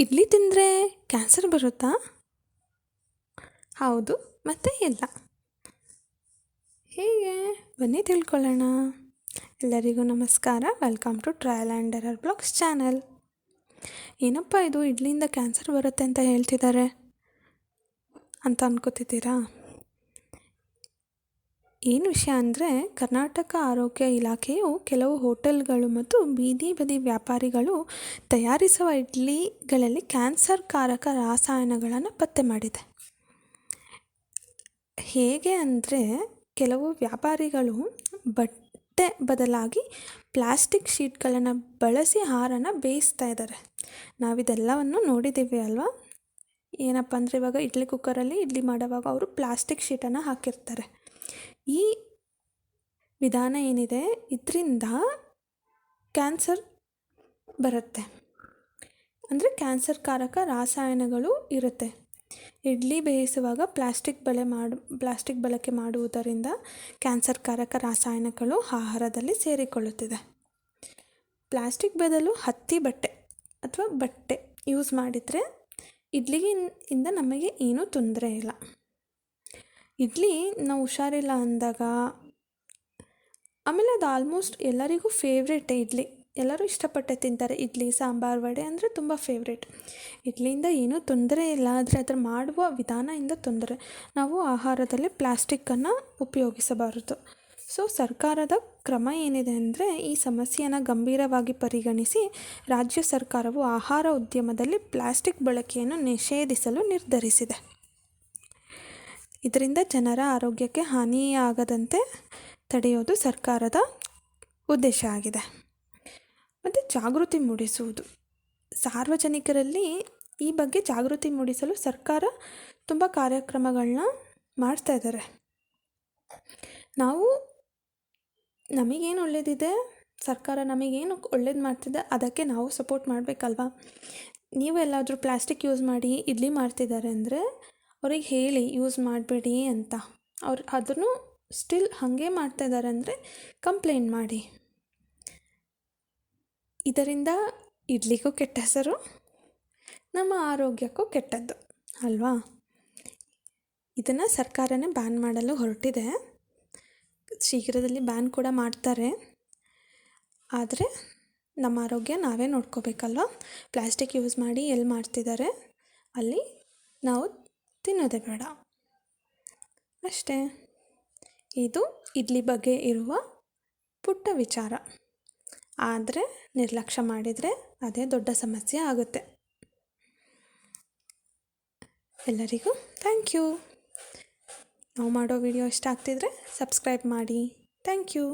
ಇಡ್ಲಿ ತಿಂದರೆ ಕ್ಯಾನ್ಸರ್ ಬರುತ್ತಾ? ಹೌದು, ಮತ್ತೆ ಇಲ್ಲ. ಹೇಗೆ, ಬನ್ನಿ ತಿಳ್ಕೊಳ್ಳೋಣ. ಎಲ್ಲರಿಗೂ ನಮಸ್ಕಾರ. Welcome to trial and error blogs channel ಏನಪ್ಪ ಇದು, ಇಡ್ಲಿಯಿಂದ ಕ್ಯಾನ್ಸರ್ ಬರುತ್ತೆ ಅಂತ ಹೇಳ್ತಿದ್ದಾರೆ ಅಂತ ಅನ್ಕೋತಿದ್ದೀರಾ? ಏನು ವಿಷಯ ಅಂದರೆ ಕರ್ನಾಟಕ ಆರೋಗ್ಯ ಇಲಾಖೆಯು ಕೆಲವು ಹೋಟೆಲ್ಗಳು ಮತ್ತು ಬೀದಿ ಬದಿ ವ್ಯಾಪಾರಿಗಳು ತಯಾರಿಸುವ ಇಡ್ಲಿಗಳಲ್ಲಿ ಕ್ಯಾನ್ಸರ್ ಕಾರಕ ರಾಸಾಯನಗಳನ್ನು ಪತ್ತೆ ಮಾಡಿದೆ. ಹೇಗೆ ಅಂದರೆ ಕೆಲವು ವ್ಯಾಪಾರಿಗಳು ಬಟ್ಟೆ ಬದಲಾಗಿ ಪ್ಲಾಸ್ಟಿಕ್ ಶೀಟ್ಗಳನ್ನು ಬಳಸಿ ಆಹಾರನ ಬೇಯಿಸ್ತಾ ಇದ್ದಾರೆ. ನಾವಿದೆಲ್ಲವನ್ನು ನೋಡಿದ್ದೀವಿ ಅಲ್ವಾ? ಏನಪ್ಪ ಅಂದರೆ ಇವಾಗ ಇಡ್ಲಿ ಕುಕ್ಕರಲ್ಲಿ ಇಡ್ಲಿ ಮಾಡುವಾಗ ಅವರು ಪ್ಲಾಸ್ಟಿಕ್ ಶೀಟನ್ನು ಹಾಕಿರ್ತಾರೆ. ಈ ವಿಧಾನ ಏನಿದೆ? ಇದರಿಂದ ಕ್ಯಾನ್ಸರ್ ಬರುತ್ತೆ. ಅಂದರೆ ಕ್ಯಾನ್ಸರ್ಕಾರಕ ರಾಸಾಯನಗಳು ಇರುತ್ತೆ. ಇಡ್ಲಿ ಬೇಯಿಸುವಾಗ ಪ್ಲಾಸ್ಟಿಕ್ ಬಳೆ ಮಾಡು, ಪ್ಲಾಸ್ಟಿಕ್ ಬಳಕೆ ಮಾಡುವುದರಿಂದ ಕ್ಯಾನ್ಸರ್ಕಾರಕ ರಾಸಾಯನಗಳು ಆಹಾರದಲ್ಲಿ ಸೇರಿಕೊಳ್ಳುತ್ತಿದೆ. ಪ್ಲಾಸ್ಟಿಕ್ ಬದಲು ಹತ್ತಿ ಬಟ್ಟೆ ಅಥವಾ ಬಟ್ಟೆ ಯೂಸ್ ಮಾಡಿದರೆ ಇಡ್ಲಿಗೆ ಇಂದ ನಮಗೆ ಏನೂ ತೊಂದರೆ ಇಲ್ಲ. ಇಡ್ಲಿ ನಾವು ಹುಷಾರಿಲ್ಲ ಅಂದಾಗ. ಆಮೇಲೆ ಅದು ಆಲ್ಮೋಸ್ಟ್ ಎಲ್ಲರಿಗೂ ಫೇವ್ರೇಟೇ ಇಡ್ಲಿ. ಎಲ್ಲರೂ ಇಷ್ಟಪಟ್ಟೆ ತಿಂತಾರೆ ಇಡ್ಲಿ, ಸಾಂಬಾರು, ವಡೆ ಅಂದರೆ ತುಂಬ ಫೇವ್ರೇಟ್ ಇಡ್ಲಿಯಿಂದ ಏನೂ ತೊಂದರೆ ಇಲ್ಲ, ಆದರೆ ಅದರ ಮಾಡುವ ವಿಧಾನದಿಂದ ತೊಂದರೆ. ನಾವು ಆಹಾರದಲ್ಲಿ ಪ್ಲಾಸ್ಟಿಕ್ಕನ್ನು ಉಪಯೋಗಿಸಬಾರದು. ಸೊ ಸರ್ಕಾರದ ಕ್ರಮ ಏನಿದೆ ಅಂದರೆ ಈ ಸಮಸ್ಯೆಯನ್ನು ಗಂಭೀರವಾಗಿ ಪರಿಗಣಿಸಿ ರಾಜ್ಯ ಸರ್ಕಾರವು ಆಹಾರ ಉದ್ಯಮದಲ್ಲಿ ಪ್ಲಾಸ್ಟಿಕ್ ಬಳಕೆಯನ್ನು ನಿಷೇಧಿಸಲು ನಿರ್ಧರಿಸಿದೆ. ಇದರಿಂದ ಜನರ ಆರೋಗ್ಯಕ್ಕೆ ಹಾನಿಯಾಗದಂತೆ ತಡೆಯೋದು ಸರ್ಕಾರದ ಉದ್ದೇಶ ಆಗಿದೆ. ಮತ್ತು ಜಾಗೃತಿ ಮೂಡಿಸುವುದು. ಸಾರ್ವಜನಿಕರಲ್ಲಿ ಈ ಬಗ್ಗೆ ಜಾಗೃತಿ ಮೂಡಿಸಲು ಸರ್ಕಾರ ತುಂಬ ಕಾರ್ಯಕ್ರಮಗಳನ್ನ ಮಾಡ್ತಾ ಇದ್ದಾರೆ. ನಾವು ನಮಗೇನು ಒಳ್ಳೆಯದಿದೆ ಸರ್ಕಾರ ನಮಗೇನು ಒಳ್ಳೇದು ಮಾಡ್ತಿದೆ? ಅದಕ್ಕೆ ನಾವು ಸಪೋರ್ಟ್ ಮಾಡಬೇಕಲ್ವಾ? ನೀವು ಎಲ್ಲಾದರೂ ಪ್ಲಾಸ್ಟಿಕ್ ಯೂಸ್ ಮಾಡಿ, ಇಡ್ಲಿ ಮಾಡ್ತಿದ್ದಾರೆ ಅಂದರೆ ಅವ್ರಿಗೆ ಹೇಳಿ ಯೂಸ್ ಮಾಡಬೇಡಿ ಅಂತ. ಅವ್ರು ಅದನ್ನು ಸ್ಟಿಲ್ ಹಾಗೆ ಮಾಡ್ತಾಯಿದ್ದಾರೆ ಅಂದರೆ ಕಂಪ್ಲೇಂಟ್ ಮಾಡಿ. ಇದರಿಂದ ಇಡ್ಲಿಗೂ ಕೆಟ್ಟ ಹೆಸರು, ನಮ್ಮ ಆರೋಗ್ಯಕ್ಕೂ ಕೆಟ್ಟದ್ದು, ಅಲ್ವಾ? ಇದನ್ನು ಸರ್ಕಾರನೇ ಬ್ಯಾನ್ ಮಾಡಲು ಹೊರಟಿದೆ. ಶೀಘ್ರದಲ್ಲಿ ಬ್ಯಾನ್ ಕೂಡ ಮಾಡ್ತಾರೆ. ಆದರೆ ನಮ್ಮ ಆರೋಗ್ಯ ನಾವೇ ನೋಡ್ಕೋಬೇಕಲ್ವ? ಪ್ಲಾಸ್ಟಿಕ್ ಯೂಸ್ ಮಾಡಿ ಎಲ್ಲಿ ಮಾಡ್ತಿದ್ದಾರೆ ಅಲ್ಲಿ ನಾವು ತಿನ್ನೋದೇ ಬೇಡ. ಅಷ್ಟೇ. ಇದು ಇಡ್ಲಿ ಬಗ್ಗೆ ಇರುವ ಪುಟ್ಟ ವಿಚಾರ. ಆದರೆ ನಿರ್ಲಕ್ಷ್ಯ ಮಾಡಿದರೆ ಅದೇ ದೊಡ್ಡ ಸಮಸ್ಯೆ ಆಗುತ್ತೆ. ಎಲ್ಲರಿಗೂ ಥ್ಯಾಂಕ್ ಯು ನಾವು ಮಾಡೋ ವಿಡಿಯೋ ಇಷ್ಟ ಆಗ್ತಿದ್ರೆ ಸಬ್ಸ್ಕ್ರೈಬ್ ಮಾಡಿ. Thank you